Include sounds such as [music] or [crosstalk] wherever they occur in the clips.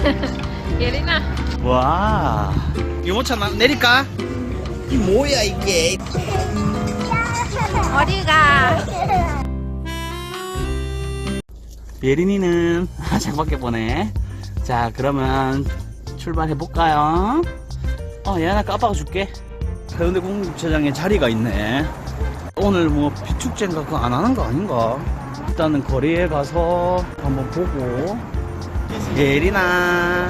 [laughs] 예린아. 와. 유모차 나 내릴까? 이 뭐야 이게? 어디가? 예린이는 [laughs] 장밖에 보네. 자 그러면 출발해 볼까요? 어 얘나 아빠가 줄게. 해운대 국립주차장에 자리가 있네. 오늘 뭐 비축제인가 그거 안 하는 거 아닌가? 일단은 거리에 가서 한번 보고 예린아.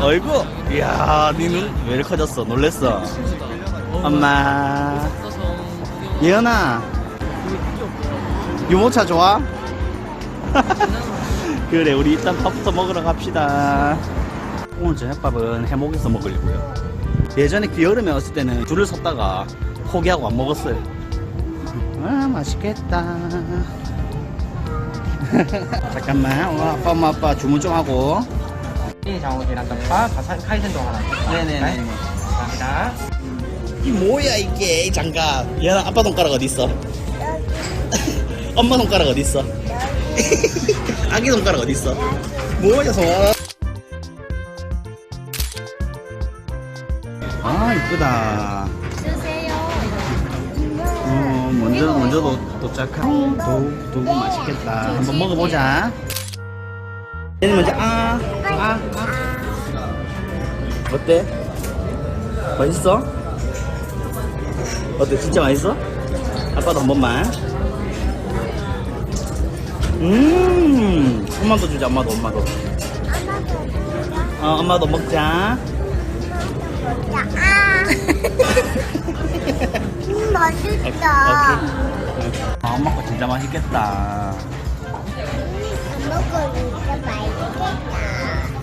어이구 이야 니눈왜 이렇게 커졌어? 놀랬어. 엄마. 예은아. 유모차 좋아? [laughs] 그래 우리 일단 밥부터 먹으러 갑시다. 오늘 저녁밥은 해먹에서 먹으려고요. 예전에 그 여름에 왔을 때는 줄을 섰다가 포기하고 안 먹었어요. 아 맛있겠다 [laughs] 잠깐만 어, 아빠 엄마 아빠 주문 좀 하고. 장어 계란덮밥, 바삭 카이센동 하나. 네네네. 감사합니다. 이 뭐야 이게. 이 장갑. 얘는 아빠 손가락 어디 있어? [laughs] 엄마 손가락 어디 있어? [laughs] 아기 손가락 어디 있어? 뭐야 손 아 이쁘다 어, 먼저 먼저 도, 도착한 도우 도우 맛있겠다. 한번 먹어보자. 얘는 먼저 아아 아, 아. 어때? 맛있어? 어때? 진짜 맛있어? 아빠도 한 번만. 음 엄마도 주자 엄마도 엄마도. 어 엄마도 먹자. 음, [laughs] 맛있다. 오케이 아 엄마 거 진짜 맛있겠다 안 먹고 진짜 맛있겠다.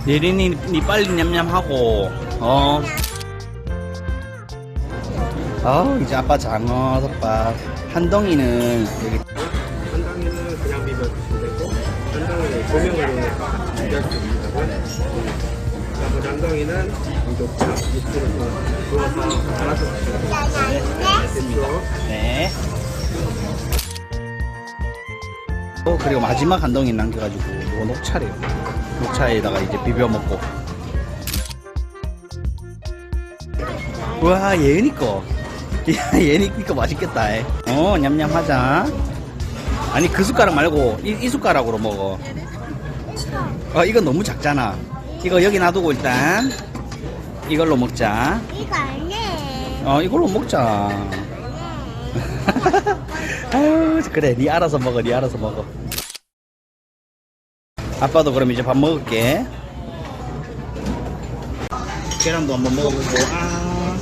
예린이 니 빨리 냠냠하고 어. 아 이제 아빠 장어 덮밥 한덩이는 여기 한 당에는 그냥 비벼 주시면 되고, 한 당에는 조명을 이용해서 준비할 수 있다고요. 한 당에는 녹차, 육수를 부어서 갈아서 됩니다. 네. 또 그리고 마지막 한 덩이 남겨가지고 이거 녹차래요. 녹차에다가 이제 비벼 먹고. 와 예은이 거. [laughs] 야 예은이 거 맛있겠다. 에. 어 냠냠하자. 아니 그 숟가락 말고 이, 이 숟가락으로 먹어. 어 이건 너무 작잖아. 이거 여기 놔두고 일단 이걸로 먹자. 이거 안 해. 어 이걸로 먹자 [laughs] 아유 그래 니 알아서 먹어 니 알아서 먹어 아빠도 그럼 이제 밥 먹을게 계란도 한번 먹어보고 아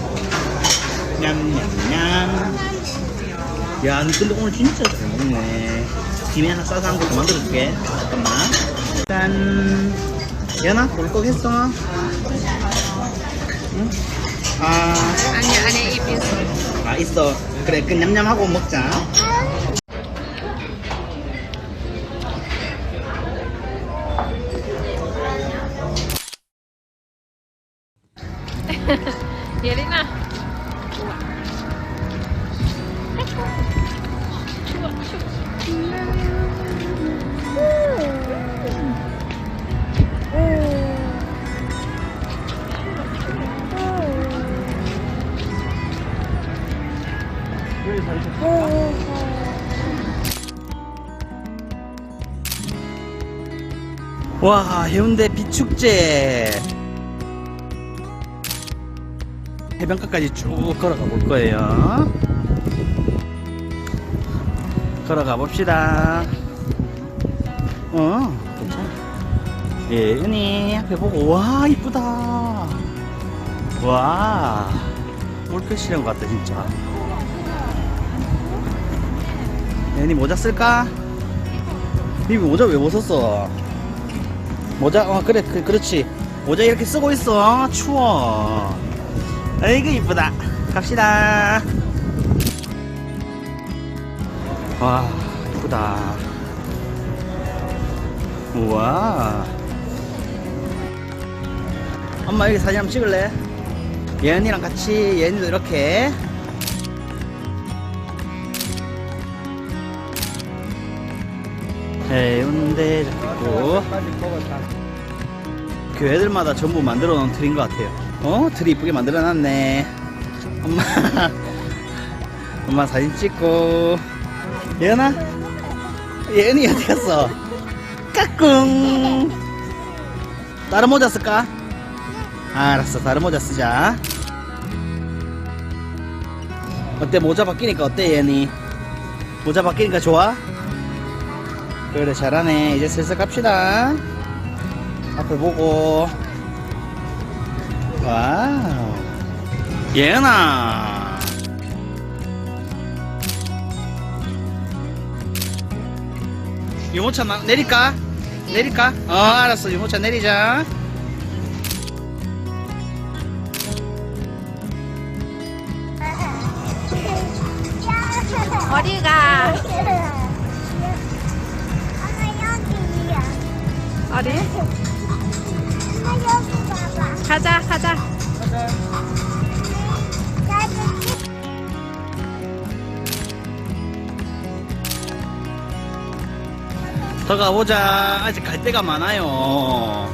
냠냠냠 야, 니 근데 오늘 진짜 잘 먹네. 김에 하나 싸서 한 것도 만들어줄게. 잠깐만. 짠. 연아, 꿀꺽 했어? 응? 아, 아니 안에 입 있어 아 있어. 그래 그 냠냠하고 먹자. [laughs] 예린아 와 해운대 비축제. 해변가까지 쭉 걸어가 볼 거예요. 걸어가 봅시다. 어. 괜찮아 예 은희 앞에 보고 와 이쁘다. 와. 물결시장 같다 진짜 예은이 모자 쓸까? 니 모자 왜 벗었어? 모자? 어 그래 그, 그렇지. 모자 이렇게 쓰고 있어. 추워. 아이고 이쁘다. 갑시다. 와 이쁘다. 우와. 엄마 여기 사진 한번 찍을래? 예은이랑 같이 예은이도 이렇게 해운대 잡고 교회들마다 전부 만들어 놓은 트리인 것 같아요. 어? 트리 이쁘게 만들어 놨네. 엄마. [laughs] 엄마 사진 찍고. 예은아? 예은이 어디 갔어? 까꿍. 다른 모자 쓸까? 알았어. 다른 모자 쓰자. 어때? 모자 바뀌니까 어때, 예은이? 모자 바뀌니까 좋아? 그래, 잘하네. 이제 슬슬 갑시다. 앞을 보고. 와우. 예은아. 유모차 나, 내릴까? 내릴까? 어, 알았어. 유모차 내리자. 어디가? [laughs] 어디? 가자, 가자. 더 가보자. 아직 갈 데가 많아요.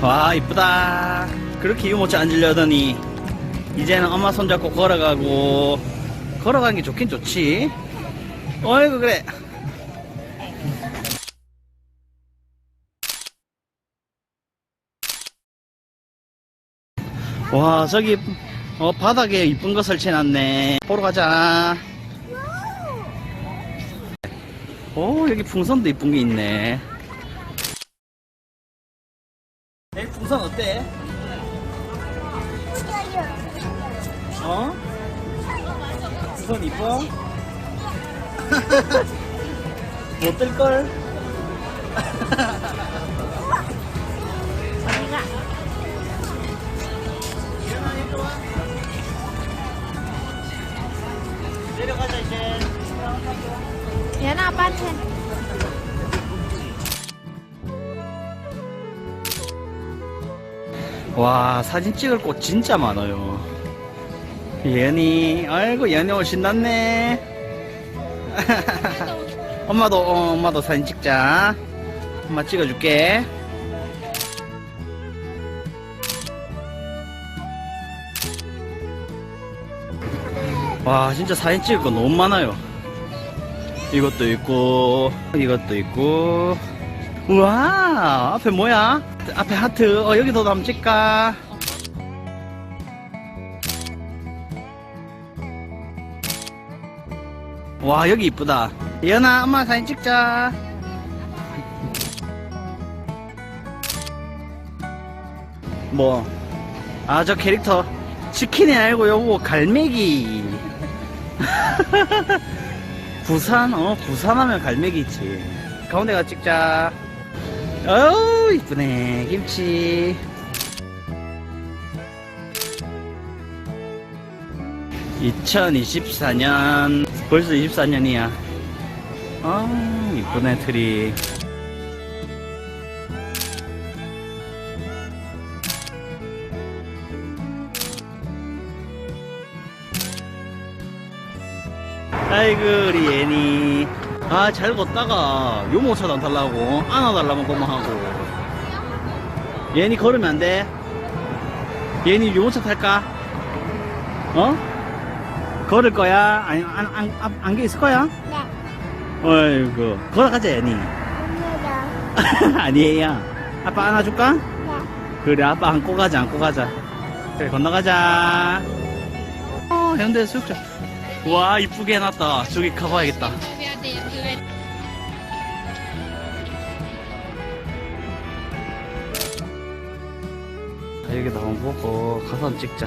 와, 이쁘다. 그렇게 유모차 앉으려더니, 이제는 엄마 손잡고 걸어가고, 걸어가는 게 좋긴 좋지. 어이구, 그래. 와, 저기, 어, 바닥에 이쁜 거 설치해놨네. 보러 가자. 오 여기 풍선도 이쁜 게 있네 내일 풍선 어때? 어? 풍선 이뻐? [laughs] 못 뜰걸? [laughs] 와 사진 찍을 곳 진짜 많아요. 예은이 아이고 예은이 오늘 신났네. [laughs] 엄마도 어, 엄마도 사진 찍자. 엄마 찍어줄게. 와 진짜 사진 찍을 거 너무 많아요 이것도 있고 이것도 있고. 우와 앞에 뭐야? 앞에 하트. 어 여기도 한번 찍까? 와 여기 이쁘다. 예은아 엄마 사진 찍자. 뭐? 아 저 캐릭터. 치킨이 아니고 요거 갈매기 [laughs] 부산 어 부산 하면 갈매기 있지. 가운데 가 찍자. 어우 이쁘네. 김치. (2024년) 벌써 (24년이야) 아 이쁘네 트리 아이고 우리 예니 아 잘 걷다가 유모차도 안 달라고 안아달라면 고마하고 예니 걸으면 안 돼? 예니 유모차 탈까? 어? 걸을 거야? 아니 안, 안, 안, 안겨 있을 거야? 네. 어이구 걸어가자 예니 오늘은 [laughs] 아니에요 아빠 안아줄까? 네. 그래 아빠 안고 가자 안고 가자 그래 건너가자 어 해운대 수욕장 와 이쁘게 해놨다. 저기 가봐야겠다. 자, 여기다 한번 보고 가서 한번 찍자.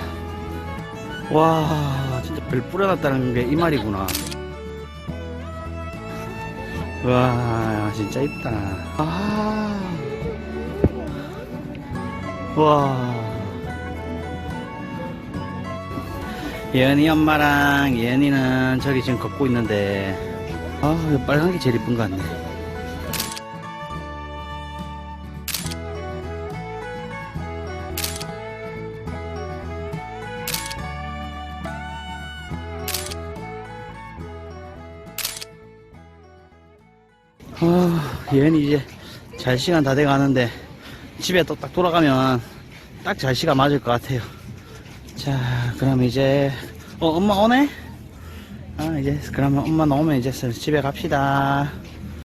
와 진짜 별 뿌려놨다는 게 이 말이구나. 와 진짜 있다. 아. 와. 예은이 엄마랑 예은이는 저기 지금 걷고 있는데, 아, 이 빨간 게 제일 이쁜 것 같네. 아, 예은이 이제 잘 시간 다 돼 가는데 집에 또 딱 돌아가면 딱 잘 시간 맞을 것 같아요. 자, 그럼 이제 어 엄마 오네? 아 이제 그러면 엄마 나오면 이제 슬 집에 갑시다.